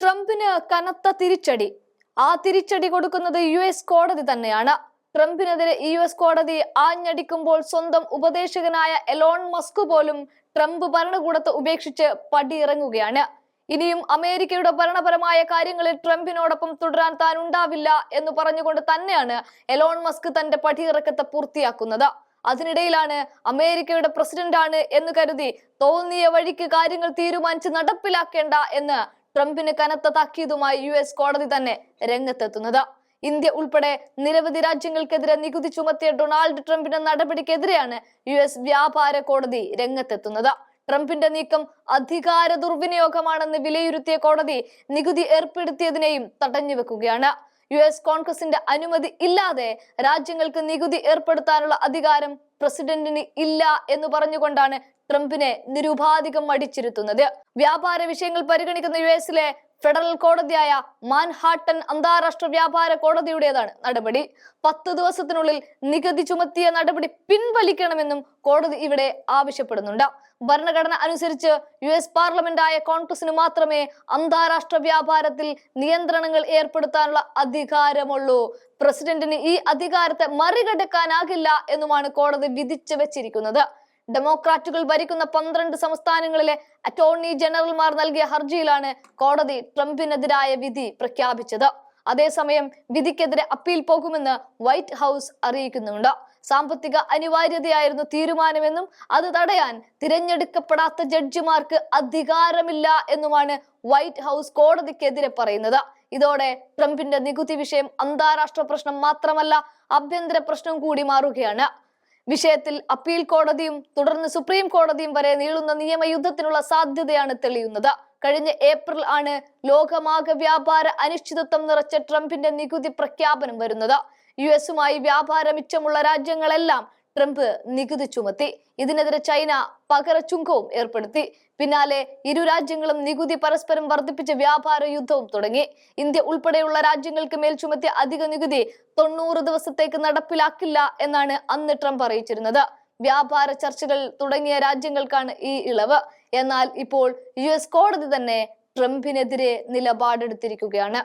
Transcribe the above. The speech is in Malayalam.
ട്രംപിന് കനത്ത തിരിച്ചടി. ആ തിരിച്ചടി കൊടുക്കുന്നത് യു എസ് കോടതി തന്നെയാണ്. ട്രംപിനെതിരെ യു എസ് കോടതി ആഞ്ഞടിക്കുമ്പോൾ സ്വന്തം ഉപദേശകനായ എലോൺ മസ്ക് പോലും ട്രംപ് ഭരണകൂടത്തെ ഉപേക്ഷിച്ച് പടിയിറങ്ങുകയാണ്. ഇനിയും അമേരിക്കയുടെ ഭരണപരമായ കാര്യങ്ങളിൽ ട്രംപിനോടൊപ്പം തുടരാൻ താൻ ഉണ്ടാവില്ല എന്ന് പറഞ്ഞുകൊണ്ട് തന്നെയാണ് എലോൺ മസ്ക് തന്റെ പടിയിറക്കത്തെ പൂർത്തിയാക്കുന്നത്. അതിനിടയിലാണ് അമേരിക്കയുടെ പ്രസിഡന്റാണ് എന്ന് കരുതി തോന്നിയ വഴിക്ക് കാര്യങ്ങൾ തീരുമാനിച്ച് നടപ്പിലാക്കേണ്ട എന്ന് ട്രംപിന് കനത്ത താക്കീതുമായി യു എസ് കോടതി തന്നെ രംഗത്തെത്തുന്നത്. ഇന്ത്യ ഉൾപ്പെടെ നിരവധി രാജ്യങ്ങൾക്കെതിരെ നികുതി ചുമത്തിയ ഡൊണാൾഡ് ട്രംപിന്റെ നടപടിക്കെതിരെയാണ് യു എസ് വ്യാപാര കോടതി രംഗത്തെത്തുന്നത്. ട്രംപിന്റെ നീക്കം അധികാര ദുർവിനിയോഗമാണെന്ന് വിലയിരുത്തിയ കോടതി നികുതി ഏർപ്പെടുത്തിയതിനെയും തടഞ്ഞുവെക്കുകയാണ്. യു എസ് കോൺഗ്രസിന്റെ അനുമതി ഇല്ലാതെ രാജ്യങ്ങൾക്ക് നികുതി ഏർപ്പെടുത്താനുള്ള അധികാരം പ്രസിഡന്റിന് ഇല്ല എന്ന് പറഞ്ഞുകൊണ്ടാണ് ട്രംപിനെ നിരുപാധികം അടിച്ചിരുത്തുന്നത്. വ്യാപാര വിഷയങ്ങൾ പരിഗണിക്കുന്ന യു എസിലെ ഫെഡറൽ കോടതിയായ മാൻഹാട്ടൻ അന്താരാഷ്ട്ര വ്യാപാര കോടതിയുടേതാണ് നടപടി. പത്ത് ദിവസത്തിനുള്ളിൽ നികുതി ചുമത്തിയ നടപടി പിൻവലിക്കണമെന്നും കോടതി ഇവിടെ ആവശ്യപ്പെടുന്നുണ്ട്. ഭരണഘടന അനുസരിച്ച് യു എസ് പാർലമെന്റായ കോൺഗ്രസിന് മാത്രമേ അന്താരാഷ്ട്ര വ്യാപാരത്തിൽ നിയന്ത്രണങ്ങൾ ഏർപ്പെടുത്താനുള്ള അധികാരമുള്ളൂ. പ്രസിഡന്റിന് ഈ അധികാരത്തെ മറികടക്കാനാകില്ല എന്നുമാണ് കോടതി വിധിച്ചു വെച്ചിരിക്കുന്നത്. ഡെമോക്രാറ്റുകൾ ഭരിക്കുന്ന പന്ത്രണ്ട് സംസ്ഥാനങ്ങളിലെ അറ്റോർണി ജനറൽമാർ നൽകിയ ഹർജിയിലാണ് കോടതി ട്രംപിനെതിരായ വിധി പ്രഖ്യാപിച്ചത്. അതേസമയം വിധിക്കെതിരെ അപ്പീൽ പോകുമെന്ന് വൈറ്റ് ഹൗസ് അറിയിക്കുന്നുണ്ട്. സാമ്പത്തിക അനിവാര്യതയായിരുന്നു തീരുമാനമെന്നും അത് തടയാൻ തിരഞ്ഞെടുക്കപ്പെടാത്ത ജഡ്ജിമാർക്ക് അധികാരമില്ല എന്നുമാണ് വൈറ്റ് ഹൗസ് കോടതിക്കെതിരെ പറയുന്നത്. ഇതോടെ ട്രംപിന്റെ നികുതി വിഷയം അന്താരാഷ്ട്ര പ്രശ്നം മാത്രമല്ല ആഭ്യന്തര പ്രശ്നം കൂടി മാറുകയാണ്. വിഷയത്തിൽ അപ്പീൽ കോടതിയും തുടർന്ന് സുപ്രീം കോടതിയും വരെ നീളുന്ന നിയമയുദ്ധത്തിനുള്ള സാധ്യതയാണ് തെളിയുന്നത്. കഴിഞ്ഞ ഏപ്രിൽ ആണ് ലോകമാകെ വ്യാപാര അനിശ്ചിതത്വം നിറച്ച ട്രംപിന്റെ നികുതി പ്രഖ്യാപനം വരുന്നത്. യു എസുമായി വ്യാപാര മിച്ചമുള്ള രാജ്യങ്ങളെല്ലാം ട്രംപ് നികുതി ചുമത്തി. ഇതിനെതിരെ ചൈന പകരച്ചുങ്കവും ഏർപ്പെടുത്തി. പിന്നാലെ ഇരു രാജ്യങ്ങളും നികുതി പരസ്പരം വർദ്ധിപ്പിച്ച വ്യാപാര യുദ്ധവും തുടങ്ങി. ഇന്ത്യ ഉൾപ്പെടെയുള്ള രാജ്യങ്ങൾക്ക് മേൽ ചുമത്തിയ അധിക നികുതി തൊണ്ണൂറ് ദിവസത്തേക്ക് നടപ്പിലാക്കില്ല എന്നാണ് അന്ന് ട്രംപ് അറിയിച്ചിരുന്നത്. വ്യാപാര ചർച്ചകൾ തുടങ്ങിയ രാജ്യങ്ങൾക്കാണ് ഈ ഇളവ്. എന്നാൽ ഇപ്പോൾ യു കോടതി തന്നെ ട്രംപിനെതിരെ നിലപാടെടുത്തിരിക്കുകയാണ്.